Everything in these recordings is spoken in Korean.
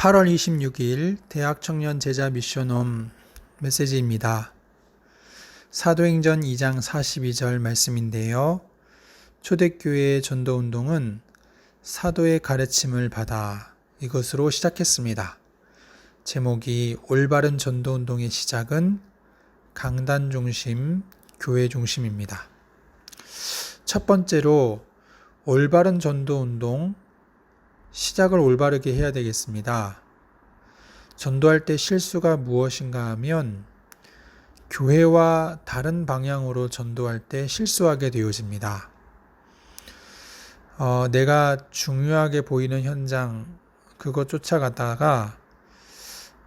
8월 26일 대학 청년 제자 미션홈 메시지입니다. 사도행전 2장 42절 말씀인데요. 초대교회의 전도 운동은 사도의 가르침을 받아 이것으로 시작했습니다. 제목이 올바른 전도 운동의 시작은 강단 중심, 교회 중심입니다. 첫 번째로 올바른 전도 운동 시작을 올바르게 해야 되겠습니다. 전도할 때 실수가 무엇인가 하면 교회와 다른 방향으로 전도할 때 실수하게 되어집니다. 어, 내가 중요하게 보이는 현장, 그거 쫓아가다가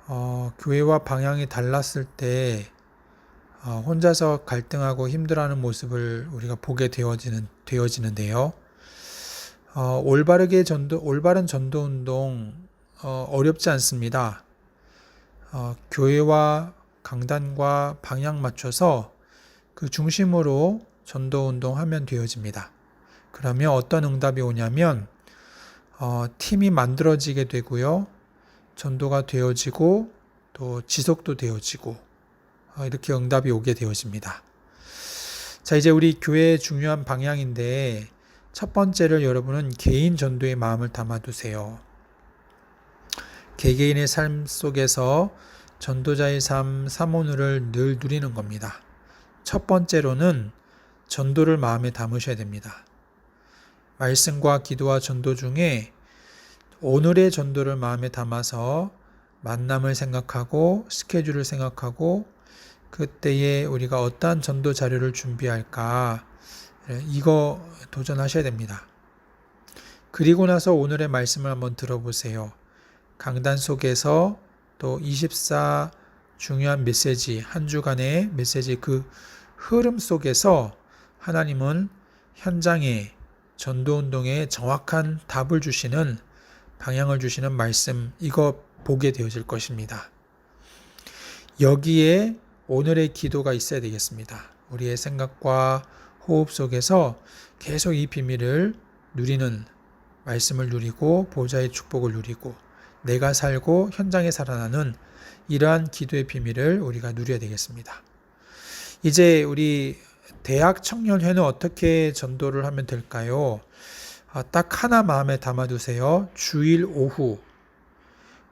어, 교회와 방향이 달랐을 때 어, 혼자서 갈등하고 힘들어하는 모습을 우리가 보게 되어지는, 되어지는데요. 어, 올바르게 전도, 올바른 전도 운동 어, 어렵지 않습니다. 어, 교회와 강단과 방향 맞춰서 그 중심으로 전도 운동하면 되어집니다. 그러면 어떤 응답이 오냐면 어, 팀이 만들어지게 되고요, 전도가 되어지고 또 지속도 되어지고 어, 이렇게 응답이 오게 되어집니다. 자 이제 우리 교회의 중요한 방향인데 첫 번째를 여러분은 개인 전도의 마음을 담아두세요. 개개인의 삶 속에서 전도자의 삶, 사모누를 늘 누리는 겁니다. 첫 번째로는 전도를 마음에 담으셔야 됩니다. 말씀과 기도와 전도 중에 오늘의 전도를 마음에 담아서 만남을 생각하고 스케줄을 생각하고 그때에 우리가 어떠한 전도 자료를 준비할까 예, 이거 도전하셔야 됩니다. 그리고 나서 오늘의 말씀을 한번 들어보세요. 강단 속에서 또 24 중요한 메시지, 한 주간의 메시지 그 흐름 속에서 하나님은 현장에 전도운동에 정확한 답을 주시는 방향을 주시는 말씀, 이거 보게 되어질 것입니다. 여기에 오늘의 기도가 있어야 되겠습니다. 우리의 생각과 호흡 속에서 계속 이 비밀을 누리는 말씀을 누리고 보좌의 축복을 누리고 내가 살고 현장에 살아나는 이러한 기도의 비밀을 우리가 누려야 되겠습니다. 이제 우리 대학 청년회는 어떻게 전도를 하면 될까요? 아, 딱 하나 마음에 담아두세요. 주일 오후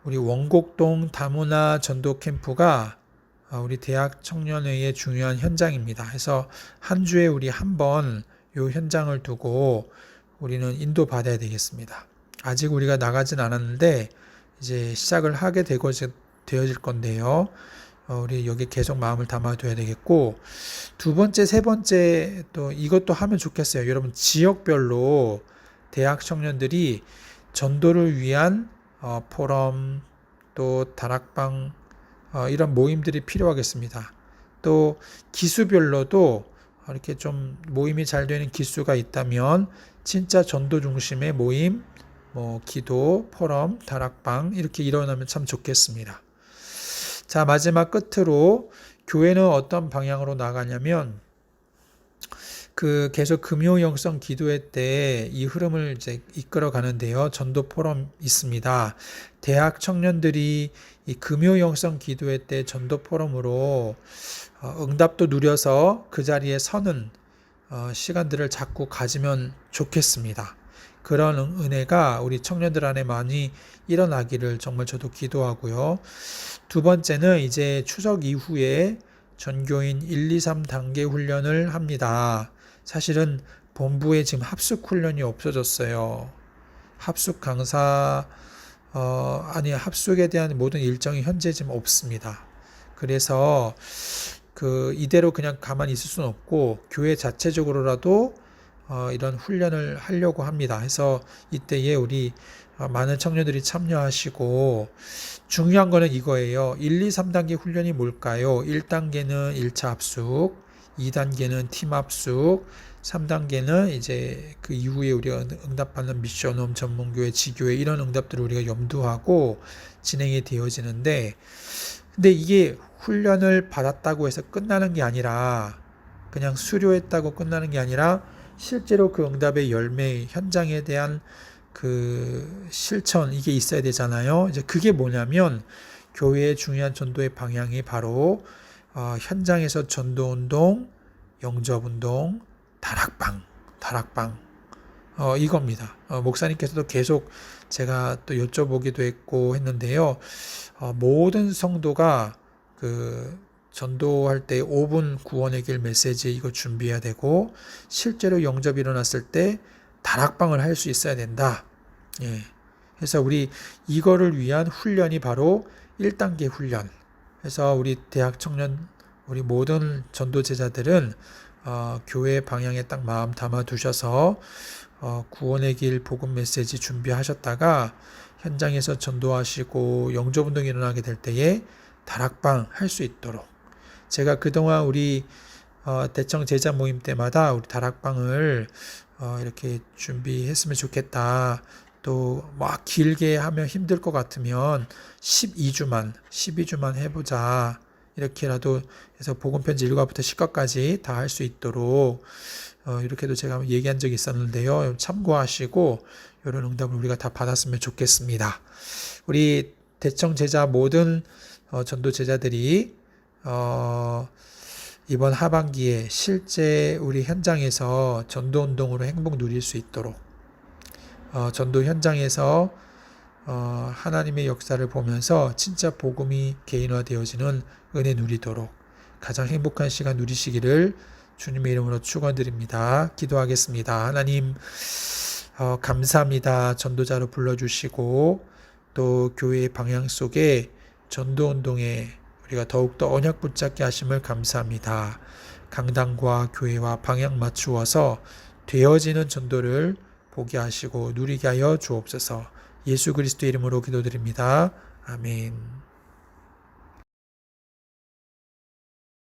우리 원곡동 다문화 전도 캠프가 어, 우리 대학 청년회의 중요한 현장입니다. 해서 한 주에 우리 한번이 현장을 두고 우리는 인도 받아야 되겠습니다. 아직 우리가 나가진 않았는데 이제 시작을 하게 되고 되어질 건데요. 어, 우리 여기 계속 마음을 담아둬야 되겠고 두 번째, 세 번째 또 이것도 하면 좋겠어요. 여러분 지역별로 대학 청년들이 전도를 위한 어, 포럼 또 다락방 어, 이런 모임들이 필요하겠습니다. 또 기수별로도 이렇게 좀 모임이 잘 되는 기수가 있다면 진짜 전도 중심의 모임, 뭐 기도, 포럼, 다락방 이렇게 일어나면 참 좋겠습니다. 자 마지막 끝으로 교회는 어떤 방향으로 나가냐면 그 계속 금요 영성 기도회 때 이 흐름을 이제 이끌어 가는데요. 전도 포럼 있습니다. 대학 청년들이 이 금요 영성 기도회 때 전도 포럼으로 어, 응답도 누려서 그 자리에 서는 어, 시간들을 자꾸 가지면 좋겠습니다. 그런 은혜가 우리 청년들 안에 많이 일어나기를 정말 저도 기도하고요. 두 번째는 이제 추석 이후에 전교인 1, 2, 3 단계 훈련을 합니다. 사실은 본부에 지금 합숙 훈련이 없어졌어요. 합숙 강사 어, 아니 합숙에 대한 모든 일정이 현재 지금 없습니다. 그래서 그 이대로 그냥 가만히 있을 수는 없고 교회 자체적으로라도 어, 이런 훈련을 하려고 합니다. 해서 이때에 우리 어, 많은 청년들이 참여하시고 중요한 거는 이거예요. 1, 2, 3단계 훈련이 뭘까요? 1단계는 1차 합숙, 2단계는 팀 합숙, 3단계는 이제 그 이후에 우리가 응답받는 미션홈 전문교회 지교회 이런 응답들을 우리가 염두하고 진행이 되어지는데 근데 이게 훈련을 받았다고 해서 끝나는 게 아니라 그냥 수료했다고 끝나는 게 아니라 실제로 그 응답의 열매 현장에 대한 그 실천 이게 있어야 되잖아요. 이제 그게 뭐냐면 교회의 중요한 전도의 방향이 바로 어, 현장에서 전도 운동, 영접 운동, 다락방, 다락방 어, 이겁니다. 어, 목사님께서도 계속 제가 또 여쭤보기도 했고 했는데요. 어, 모든 성도가 그 전도할 때 5분 구원의 길 메시지 이거 준비해야 되고 실제로 영접이 일어났을 때 다락방을 할 수 있어야 된다. 예. 그래서 우리 이거를 위한 훈련이 바로 1단계 훈련. 그래서 우리 대학 청년 우리 모든 전도 제자들은 어, 교회 방향에 딱 마음 담아 두셔서 어, 구원의 길 복음 메시지 준비하셨다가 현장에서 전도하시고 영접 운동이 일어나게 될 때에 다락방 할 수 있도록 제가 그동안 우리 어, 대청 제자 모임 때마다 우리 다락방을 어, 이렇게 준비했으면 좋겠다. 또 막 길게 하면 힘들 것 같으면 12주만 12주만 해보자. 이렇게라도 해서 복음 편지 1과부터 10과까지 다 할 수 있도록 어, 이렇게도 제가 얘기한 적이 있었는데요. 참고하시고 이런 응답을 우리가 다 받았으면 좋겠습니다. 우리 대청 제자 모든 어, 전도 제자들이 어, 이번 하반기에 실제 우리 현장에서 전도 운동으로 행복 누릴 수 있도록 어, 전도 현장에서 어, 하나님의 역사를 보면서 진짜 복음이 개인화되어지는 은혜 누리도록 가장 행복한 시간 누리시기를 주님의 이름으로 축원드립니다. 기도하겠습니다. 하나님 어, 감사합니다. 전도자로 불러주시고 또 교회의 방향 속에 전도 운동에 우리가 더욱더 언약 붙잡게 하심을 감사합니다. 강당과 교회와 방향 맞추어서 되어지는 전도를 보게 하시고 누리게 하여 주옵소서. 예수 그리스도 이름으로 기도드립니다. 아멘.